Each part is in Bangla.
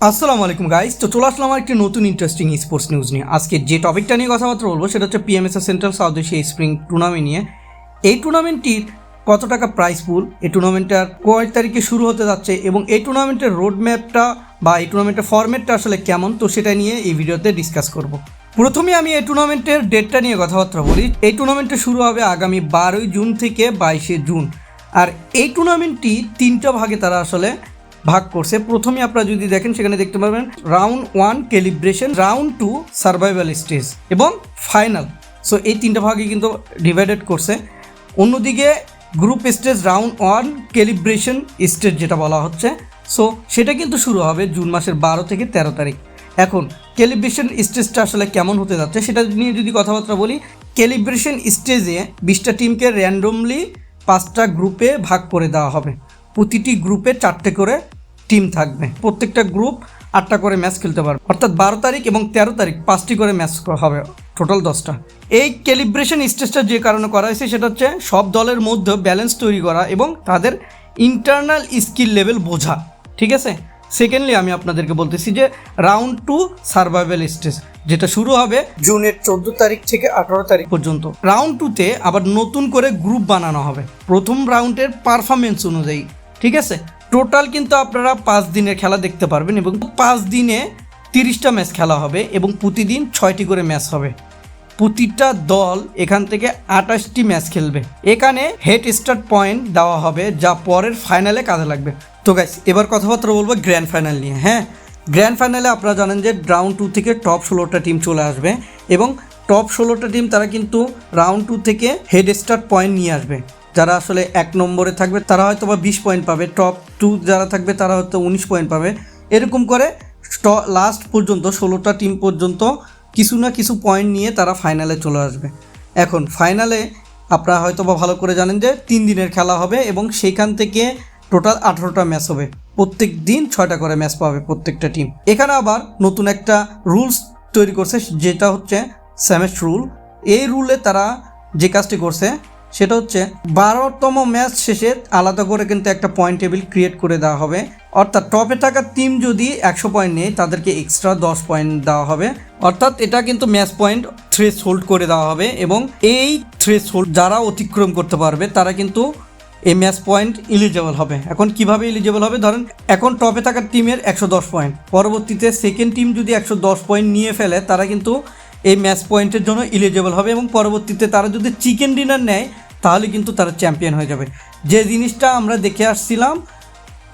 আসসালামু আলাইকুম গাইস তো চলে আসলাম একটি নতুন ইন্টারেস্টিং স্পোর্টস নিউজ নিয়ে। আজকে যে টপিকটা নিয়ে কথাবার্তা বলব, সেটা হচ্ছে PMSA central south Asia spring tournament নিয়ে। এই টুর্নামেন্টটির কত টাকা প্রাইস পুল এই টুর্নামেন্টটার কয় তারিখে শুরু হতে যাচ্ছে এবং এই টুর্নামেন্টের রোড ম্যাপটা বা এই টুর্নামেন্টের ফরম্যাটটা আসলে কেমন? তো সেটা নিয়ে এই ভিডিওতে ডিসকাস করব। প্রথমে আমি এই টুর্নামেন্টের ডেটটা নিয়ে কথাবার্তা বলি। এই টুর্নামেন্টটা শুরু হবে আগামী বারোই জুন থেকে বাইশে জুন। আর এই টুর্নামেন্টটি তিনটা ভাগে তারা আসলে ভাগ করছে। প্রথমে আপনারা যদি দেখেন, সেখানে দেখতে পারবেন round one calibration round two survival stage এবং ফাইনাল সো এই তিনটা ভাগে কিন্তু ডিভাইডেড করছে। অন্যদিকে group stage round one calibration stage যেটা বলা হচ্ছে। সো সেটা কিন্তু শুরু হবে জুন মাসের বারো থেকে তেরো তারিখ। এখন ক্যালিব্রেশন স্টেজটা আসলে কেমন হতে যাচ্ছে, সেটা নিয়ে যদি কথাবার্তা বলি ক্যালিব্রেশন স্টেজে বিশটা টিমকে র্যান্ডমলি পাঁচটা গ্রুপে ভাগ করে দেওয়া হবে। প্রতিটি গ্রুপে চারটে করে টিম থাকবে। প্রত্যেকটা গ্রুপ আটটা করে ম্যাচ খেলতে পারবে। অর্থাৎ বারো তারিখ এবং তেরো তারিখ পাঁচটি করে ম্যাচ হবে টোটাল দশটা। এই ক্যালিব্রেশন স্টেজটা যে কারণে করা হয়েছে সেটা হচ্ছে সব দলের মধ্যে ব্যালেন্স তৈরি করা এবং তাদের ইন্টারনাল স্কিল লেভেল বোঝা। ঠিক আছে? সেকেন্ডলি আমি আপনাদেরকে বলতেছি যে রাউন্ড টু সার্ভাইভাল স্টেজ যেটা শুরু হবে জুনের চোদ্দ তারিখ থেকে আঠারো তারিখ পর্যন্ত। রাউন্ড টুতে আবার নতুন করে গ্রুপ বানানো হবে। প্রথম রাউন্ডের পারফরমেন্স অনুযায়ী। ঠিক আছে? টোটাল কিন্তু আপনারা পাঁচ দিনের খেলা দেখতে পারবেন এবং পাঁচ দিনে তিরিশটা ম্যাচ খেলা হবে এবং প্রতিদিন ছয়টি করে ম্যাচ হবে। প্রতিটা দল এখান থেকে আঠাশটি ম্যাচ খেলবে। এখানে হেড স্টার্ট পয়েন্ট দেওয়া হবে যা পরের ফাইনালে কাজে লাগবে। তো গাইস এবার কথাবার্তা বলব গ্র্যান্ড ফাইনাল নিয়ে হ্যাঁ? গ্র্যান্ড ফাইনালে আপনারা জানেন যে রাউন্ড টু থেকে টপ ষোলোটা টিম চলে আসবে এবং টপ ষোলোটা টিম তারা কিন্তু রাউন্ড টু থেকে হেড স্টার্ট পয়েন্ট নিয়ে আসবে। যারা আসলে এক নম্বরে থাকবে, তারা হয়তো বা বিশ পয়েন্ট পাবে। টপ টু যারা থাকবে, তারা হয়তো উনিশ পয়েন্ট পাবে। এরকম করে লাস্ট পর্যন্ত, ষোলোটা টিম পর্যন্ত কিছু না কিছু পয়েন্ট নিয়ে তারা ফাইনালে চলে আসবে। এখন ফাইনালে আপনারা হয়তো বা ভালো করে জানেন যে তিন দিনের খেলা হবে এবং সেইখান থেকে টোটাল আঠারোটা ম্যাচ হবে। প্রত্যেক দিন ছয়টা করে ম্যাচ পাবে প্রত্যেকটা টিম এখানে আবার নতুন একটা রুলস তৈরি করছে, যেটা হচ্ছে স্যামেস্ট রুল এই রুলে তারা যে কাজটি করছে সেটা হচ্ছে বারোতম ম্যাচ শেষে আলাদা করে কিন্তু একটা পয়েন্ট টেবিল ক্রিয়েট করে দেওয়া হবে। অর্থাৎ টপে থাকা টিম যদি একশো পয়েন্ট নেয়, তাদেরকে এক্সট্রা দশ পয়েন্ট দেওয়া হবে। অর্থাৎ এটা কিন্তু ম্যাচ পয়েন্ট থ্রেস হোল্ড করে দেওয়া হবে এবং এই থ্রেস হোল্ড যারা অতিক্রম করতে পারবে, তারা কিন্তু এই ম্যাচ পয়েন্ট ইলিজেবল হবে। এখন কীভাবে ইলিজেবল হবে? ধরেন এখন টপে থাকা টিমের একশো দশ পয়েন্ট পরবর্তীতে সেকেন্ড টিম যদি একশো দশ পয়েন্ট নিয়ে ফেলে, তারা কিন্তু এই ম্যাচ পয়েন্টের জন্য ইলিজেবল হবে এবং পরবর্তীতে তারা যদি চিকেন ডিনার নেয়, তাহলে কিন্তু তারা চ্যাম্পিয়ন হয়ে যাবে। যে জিনিসটা আমরা দেখে আসছিলাম,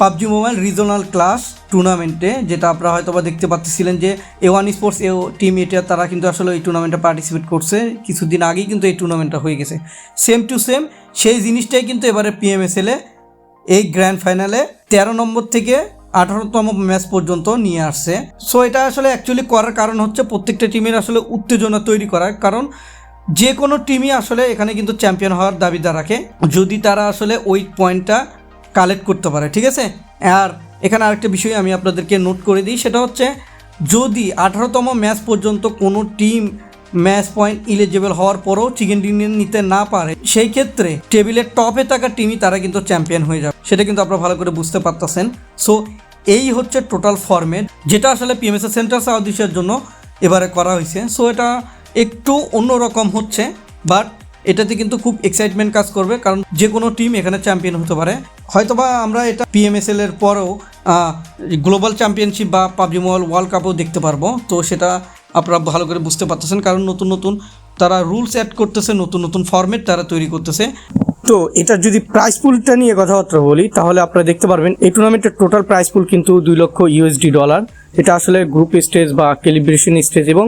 পাবজি মোবাইল রিজনাল ক্লাস টুর্নামেন্টে যেটা আপনারা হয়তো বা দেখতে পাচ্ছিলেন যে A one sports A team এটা, তারা কিন্তু আসলে এই টুর্নামেন্টে পার্টিসিপেট করছে। কিছুদিন আগেই কিন্তু এই টুর্নামেন্টটা হয়ে গেছে। সেম টু সেম সেই জিনিসটাই কিন্তু এবারে পিএমএসএলে এই গ্র্যান্ড ফাইনালে তেরো নম্বর থেকে আঠারোতম ম্যাচ পর্যন্ত নিয়ে আসছে। সো এটা আসলে অ্যাকচুয়ালি করার কারণ হচ্ছে প্রত্যেকটা টিমের আসলে উত্তেজনা তৈরি করার। কারণ যে কোনো টিমই আসলে এখানে কিন্তু চ্যাম্পিয়ন হওয়ার দাবিদার রাখে। যদি তারা আসলে ওই পয়েন্টটা কালেক্ট করতে পারে, ঠিক আছে? আর এখানে আরেকটা বিষয় আমি আপনাদেরকে নোট করে দিই, সেটা হচ্ছে যদি আঠারোতম ম্যাচ পর্যন্ত কোনো টিম ম্যাচ পয়েন্ট ইলিজিবল হওয়ার পরেও চিকেন ডিনার নিতে না পারে, সেই ক্ষেত্রে টেবিলের টপে থাকা টিমই তারা কিন্তু চ্যাম্পিয়ন হয়ে যাবে। সেটা কিন্তু আপনারা ভালো করে বুঝতে পারতেছেন। সো এই হচ্ছে টোটাল ফরম্যাট যেটা আসলে পিএমএসএ সেন্টার সাউথ এশিয়ার জন্য এবারে করা হয়েছে। সো এটা একটু অন্যরকম হচ্ছে বাট এটাতে কিন্তু খুব এক্সাইটমেন্ট কাজ করবে, কারণ যে কোনো টিম এখানে চ্যাম্পিয়ন হতে পারে। হয়তোবা আমরা এটা পিএমএসএল এর পরেও গ্লোবাল চ্যাম্পিয়নশিপ বা পাবজি মোবাইল ওয়ার্ল্ড কাপও দেখতে পারব। তো সেটা আপনারা ভালো করে বুঝতে পারতেছেন, কারণ নতুন নতুন তারা রুলস অ্যাড করতেছে, নতুন নতুন ফর্মেট তারা তৈরি করতেছে। তো এটা যদি প্রাইস পুলটা নিয়ে কথাবার্তা বলি, তাহলে আপনারা দেখতে পারবেন, এই টুর্নামেন্টের টোটাল প্রাইস পুল কিন্তু দুই লক্ষ ইউএসডি ডলার এটা আসলে গ্রুপ স্টেজ বা ক্যালিব্রেশন স্টেজ এবং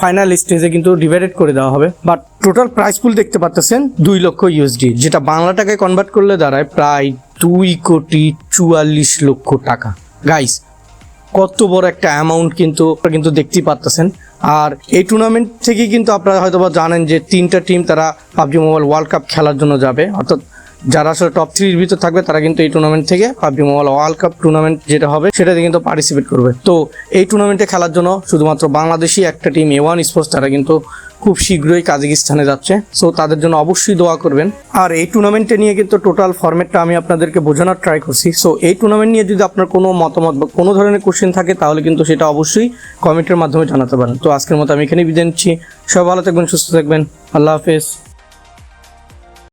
ফাইনাল স্টেজে কিন্তু ডিভাইডেড করে দেওয়া হবে। বাট টোটাল প্রাইস পুল দেখতে পাচ্ছেন দুই লক্ষ ইউএসডি যেটা বাংলা টাকায় কনভার্ট করলে দাঁড়ায় প্রায় দুই কোটি চুয়াল্লিশ লক্ষ টাকা। গাইস কত বড় একটা অ্যামাউন্ট কিন্তু কিন্তু দেখতেই পারতেছেন। আর এই টুর্নামেন্ট থেকে কিন্তু আপনারা হয়তো বা জানেন যে তিনটা টিম তারা পাবজি মোবাইল ওয়ার্ল্ড কাপ খেলার জন্য যাবে। অর্থাৎ যারা আসলে টপ থ্রির ভিতর থাকবে, তারা কিন্তু এই টুর্নামেন্ট থেকে PUBG mobile world cup tournament যেটা হবে, সেটাতে কিন্তু পার্টিসিপেট করবে। তো এই টুর্নামেন্টে খেলার জন্য শুধুমাত্র বাংলাদেশি একটা টিম এ ওয়ান স্পোর্টস তারা কিন্তু খুব শীঘ্রই কাজাকিস্তানে যাচ্ছে। সো তাদের জন্য অবশ্যই দোয়া করবেন। আর এই টুর্নামেন্টে নিয়ে কিন্তু টোটাল ফর্মেটটা আমি আপনাদেরকে বোঝানোর ট্রাই করছি। সো এই টুর্নামেন্ট নিয়ে যদি আপনার কোনো মতামত বা কোনো ধরনের কোশ্চেন থাকে, তাহলে কিন্তু সেটা অবশ্যই কমেন্টের মাধ্যমে জানাতে পারেন। তো আজকের মতো আমি এখানেই বিদায় নিচ্ছি। সবাই ভালো থাকবেন, সুস্থ থাকবেন। আল্লাহ হাফেজ।